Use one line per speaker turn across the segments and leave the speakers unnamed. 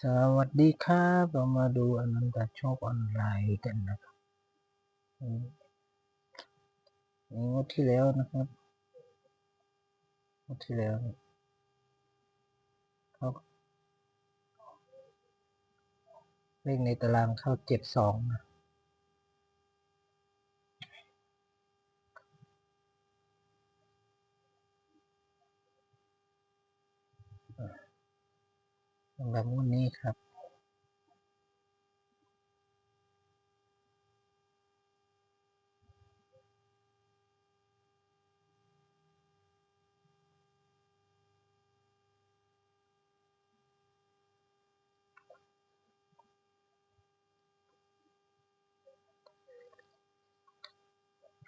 สวัสดีครับ เรามาดูอนันตโชคออนไลน์กันนะครับอืมนี่งวดที่แล้วนะครับงวดที่แล้วเนี่ยเขาเลขในตารางเข้าเจ็ดสองนะ สำหรับงวดนี้ครับ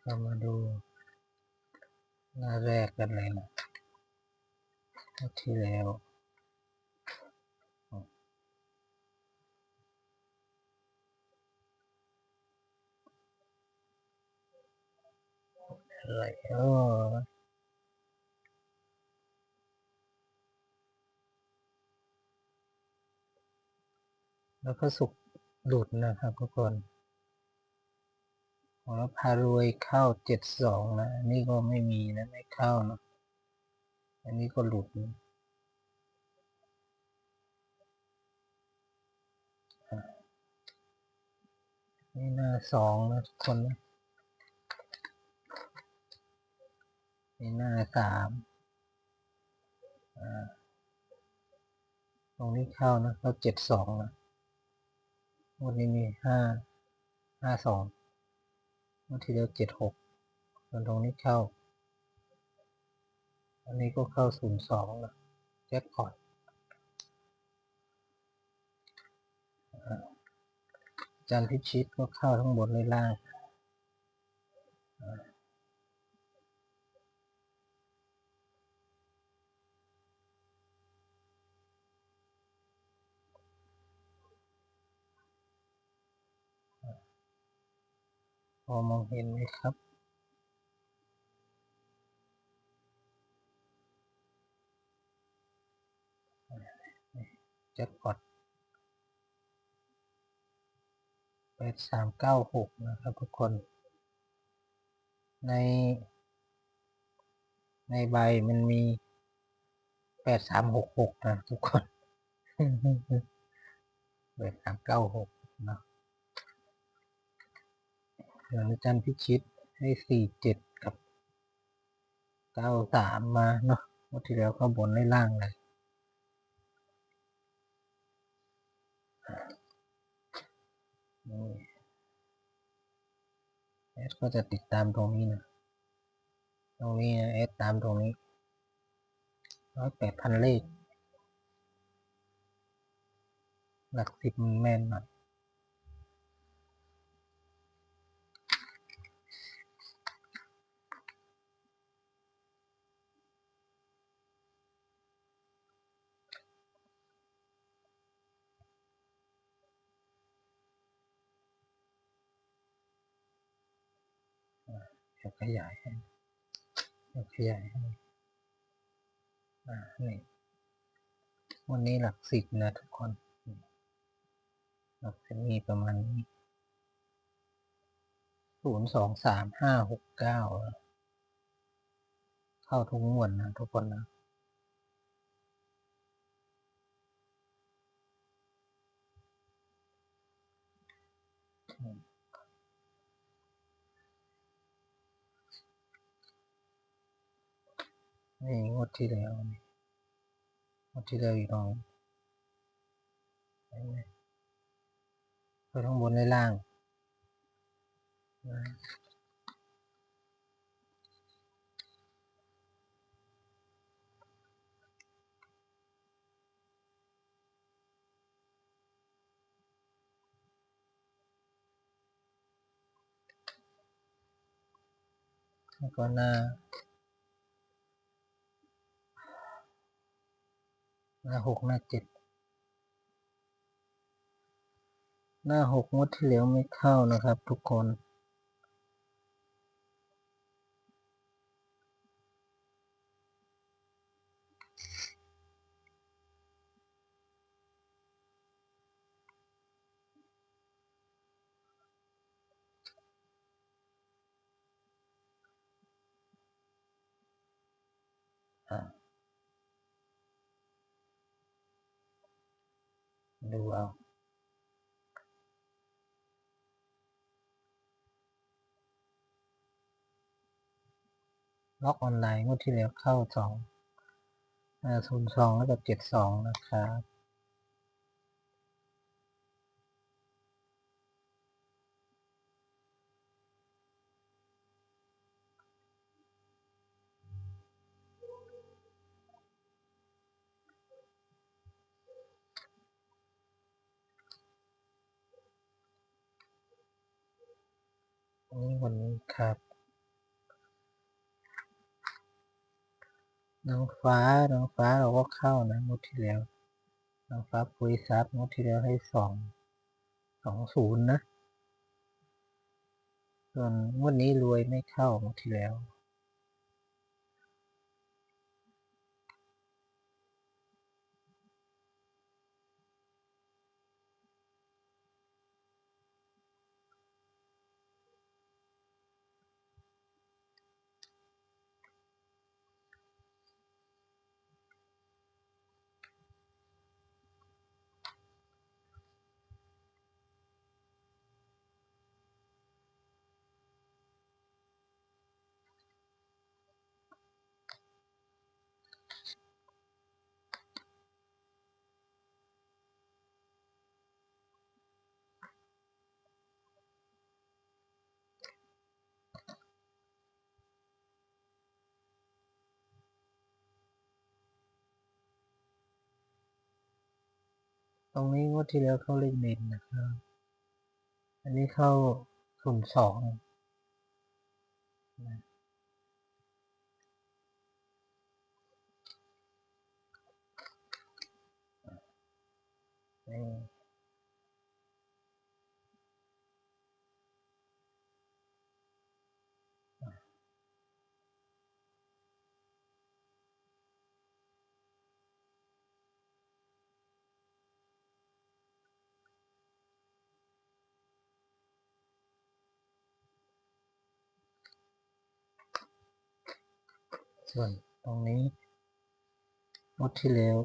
เรามาดูหน้าแรกกันเลยนะที่แล้ว อะไรเออแล้วก็สุกหลุดนะครับทุกคนของเราพารวยเข้าเจ็ดสองนะนนี้ก็ไม่มีนะไม่เข้านะอันนี้ก็หลุดนะนี่หน้าสองนะทุกคนนะ นี่หน้าสามอ่าตรงนี้เข้านะเข้าเจ็ดสองนะวันนี้มีห้าห้าสองวันที่แล้วเจ็ดหกส่วนตรงนี้เข้า อันนี้ก็เข้าศูนย์สองนะแจ็คพอตอ่าจันพิชิตก็เข้าทั้งบนในล่าง พอมองเห็นไหมครับแจ็คพอตแปดสามเก้าหกนะครับทุกคน ใน ในใบมันมีแปดสามหกหกนะทุกคนแปดสามเก้าหกนะ อาจารย์พิชิตให้สี่เจ็ดกับเก้าสามมาเนาะวันที่แล้วก็บนได้ล่างเลยเอสก็จะติดตามตรงนี้นะ ตรงนี้นะเอสตามตรงนี้ร้อยแปดพันเลข หลักสิบแม่นหน่อย ดี๋ยวขยายให้เดี๋ยวขยายให้อ่านี่วันนี้หลักสิบนะทุกคนหลักจะมีประมาณนี้ศูนย์สองสามห้าหกเก้าเข้าทุกงวดนะทุกคนนะ นี่งวดที่แล้วนี่งวดที่แล้วอยู่ตรงนี้เห็นไหมไปข้างบนในล่างนะแล้วก็หน้า หน้าหกหน้าเจ็ดหน้าหกงวดที่แล้วไม่เข้านะครับทุกคน ล็อกออนไลน์งวดที่แล้วเข้าสองศูนย์สองแล้วก็เจ็ดสองนะครับ นี่วันนี้ครับ น้องฟ้าน้องฟ้าเราก็เข้านะงวดที่แล้วน้องฟ้าปุยซับงวดที่แล้วให้สอง สองศูนย์นะ ส่วนงวดนี้รวยไม่เข้างวดที่แล้ว ตรงนี้งวดที่แล้วเข้าเลขเด่นนะครับ อันนี้เข้าสุ่มสองนะนี่ ส่วนตรงนี้งวดที่แล้ว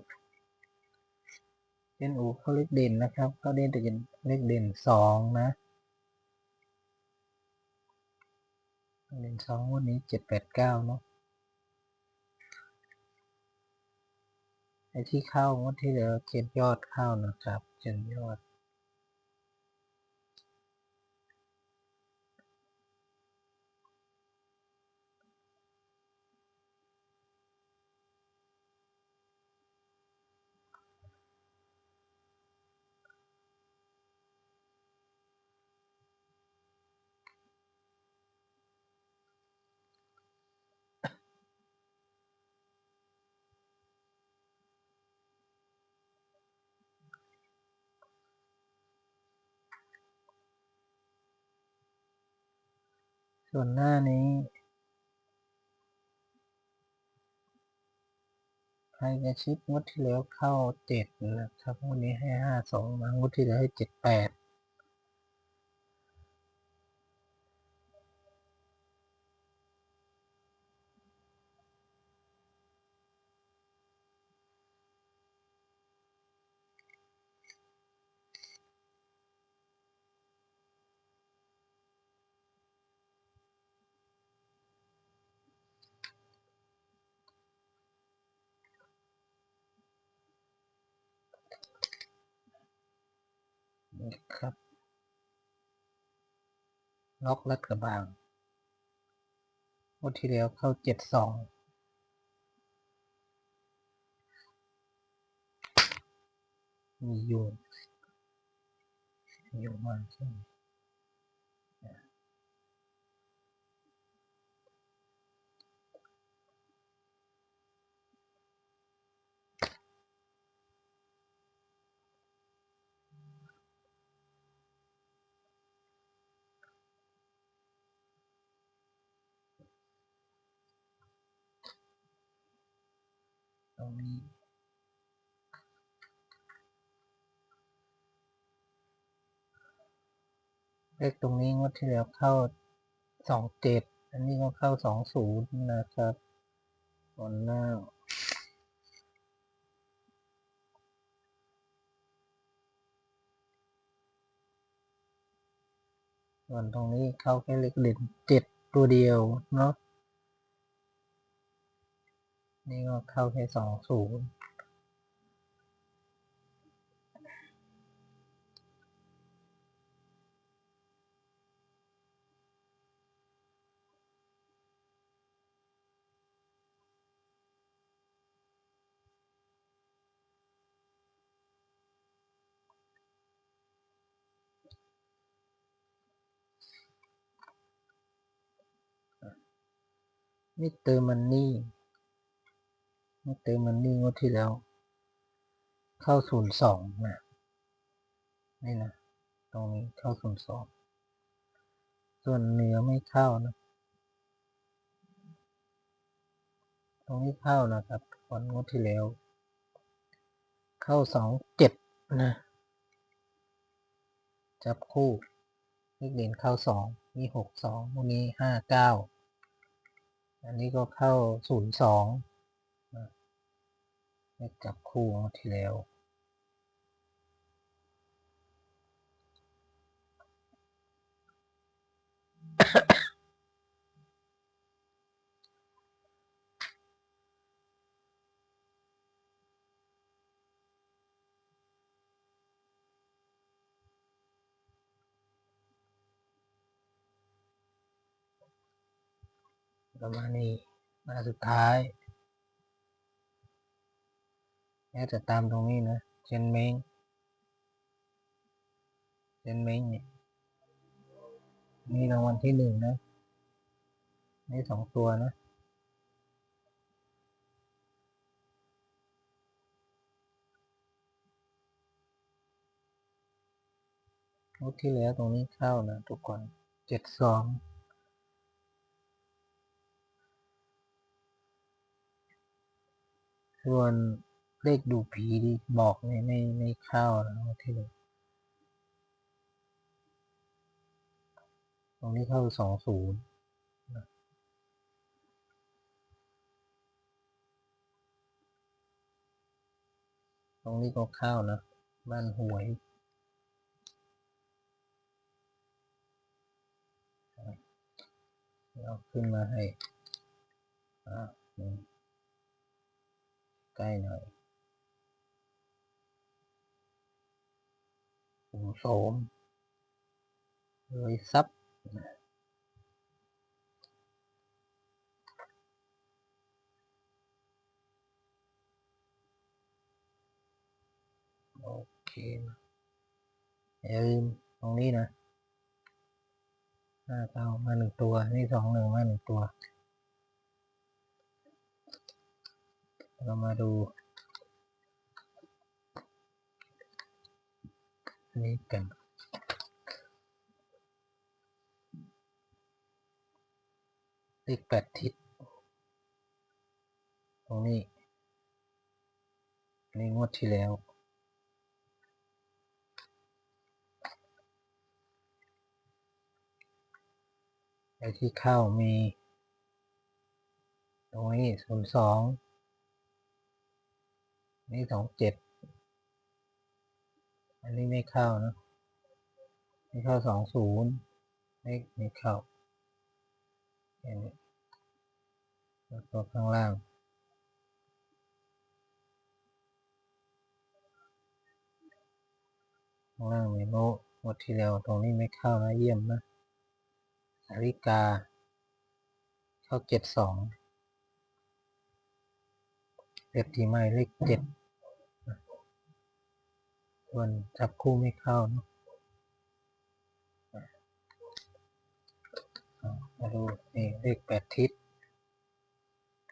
เป็นอูเข้าเลขเด่นนะครับ เข้าเด่นแต่เป็นเลขเด่นสองนะเด่นสองวันนี้เจ็ดแปดเก้าเนาะไอที่เข้างวดที่แล้วเจ็ดยอดเข้านะครับเจ็ดยอด ส่วนหน้านี้ ใครจะชิปงวดที่แล้วเข้าเจ็ดนะครับงวดนี้ให้ห้าสองมางวดที่แล้วให้เจ็ดแปด ครับล็อกรัดกระบังวันที่แล้วเข้าเจ็ดสองมีอยู่มีอยู่มากใช่ไหม รงนี้ เลขตรงนี้งวดที่แล้วเข้าสองเจ็ดอันนี้ก็เข้าสองศูนย์นะครับโอคนหน้าส่วนตรงนี้เข้าแค่เลขเด่นเจ็ดตัวเดียวเนาะ นี่ก็เข้าแค่สองศูนย์นี่เติมมันนี่ นี่เติมมันนี่งวดที่แล้ว เข้าศูนย์สองนะนี่นะ ตรงนี้เข้าศูนย์สองส่วนเหนือไม่เข้านะ ตรงนี้เข้านะครับวันงวดที่แล้ว เข้าสองเจ็ดนะ จับคู่เลขเด่นเข้าสองมีหกสองวันนี้ห้าเก้าอันนี้ก็เข้าศูนย์สอง เลขจับคู่งวดที่แล้ว ประมาณนี้มาสุดท้าย แม้จะตามตรงนี้นะเจนเม้งเจนเม้งเนี่ยนี่รางวัลที่หนึ่งนะนี่สองตัวนะงวดที่แล้วตรงนี้เข้านะทุกคนเจ็ดสองส่วน เลขดูผีบอกไม่ไม่ไม่เข้านะงวที่แล้วตรงนี้เข้าสองศูนย์ตรงนี้ก็เข้านะบ้านหวยเอาขึ้นมาให้อ่าใกล้หน่อย สูงโสมเลยซับโอเคอย่าลืมตรงนี้นะห้าเก้ามาหนึ่งตัว นี่สองหนึ่งมาหนึ่งตัว เรามาดู นี่กันเลขแปดทิศ ตรงนี้นี่งวดที่แล้วไอที่เข้ามี ตรงนี้ศูนย์สองนี่สองเจ็ด อันนี้ไม่เข้านะไม่เข้าสองศูนย์ไม่ไม่เข้าอันนี้แล้วก็ข้างล่างข้างล่างมีโน้ตงวดที่แล้วตรงนี้ไม่เข้านะเยี่ยมนะสาริกา เข้าเจ็ดสองเลขที่ไม่เลขเจ็ด ส่วนจับคู่ไม่เข้าเนะอะมาดูนี่เลขแปดทิศ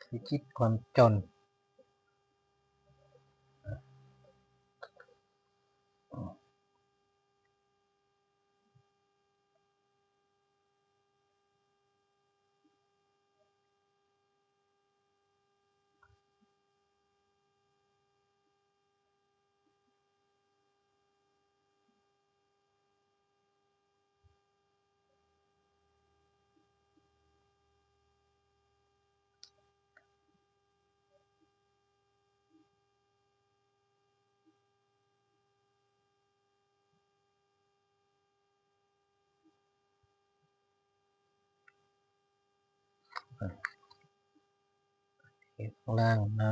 พิชิตความจน ข้างล่างนะ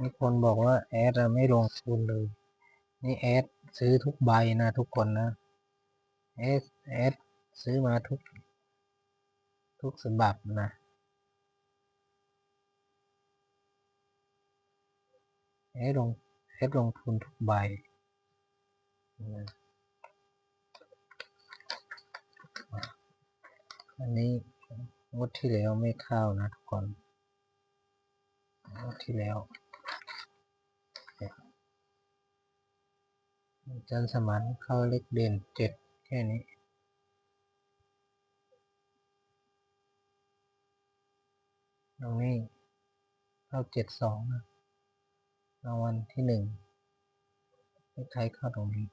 มีคนบอกว่าแอดอะไม่ลงทุนเลย นี่แอดซื้อทุกใบนะทุกคนนะแอดแอดซื้อมาทุก ทุกฉบับนะแอดลงแอดลงทุนทุกใบนะอันนี้งวดที่แล้วไม่เข้านะทุกคนงวดที่แล้วจันสมานเข้าเลขเด่นเจ็ดแค่นี้ ตรงนี้เข้าเจ็ดสองนะรางวัลที่หนึ่งเลขไทยเข้าตรงนี้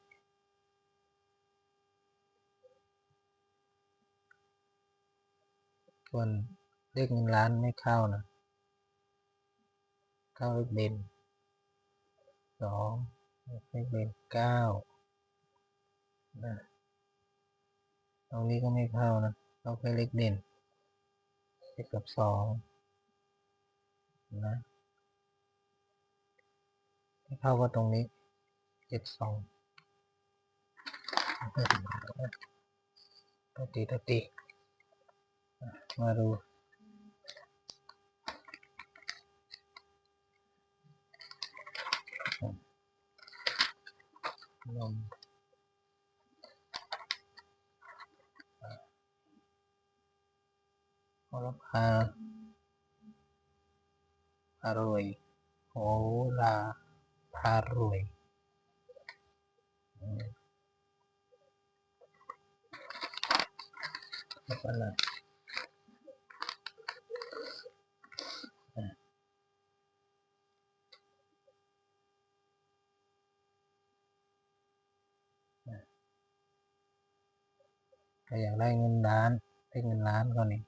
ส่วนเลขเงินล้านไม่เข้านะ เข้าเลขเด่นสองเลขเด่นเก้านะตรงนี้ก็ไม่เข้านะเข้าแค่เลขเด่นเลขกับสอง นะไม่เข้าก็ตรงนี้เจ็ดสองตตีตตีมาดูนมโหระพา อร่อยโหราพารวยอืมแล้วก็อะไรอะถ้าอยากได้เงินล้านได้เงินล้านก็นี่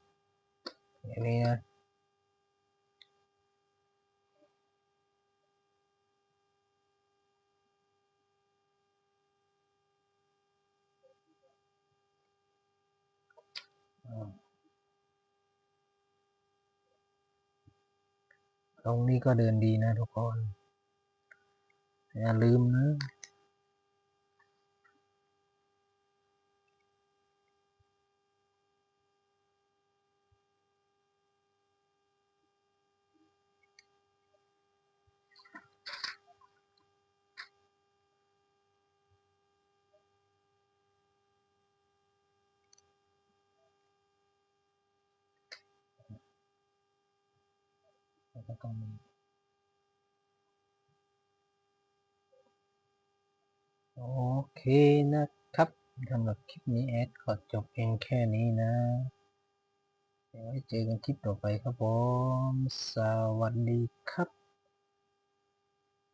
อย่างนี้นะ ตรงนี้ก็เดินดีนะทุกคน อย่าลืมนะ ตรงนี้ โอเคนะครับสำหรับคลิปนี้แอดขอจบเพียงแค่นี้นะเดี๋ยวไว้เจอกันคลิปต่อไปครับผม สวัสดีครับ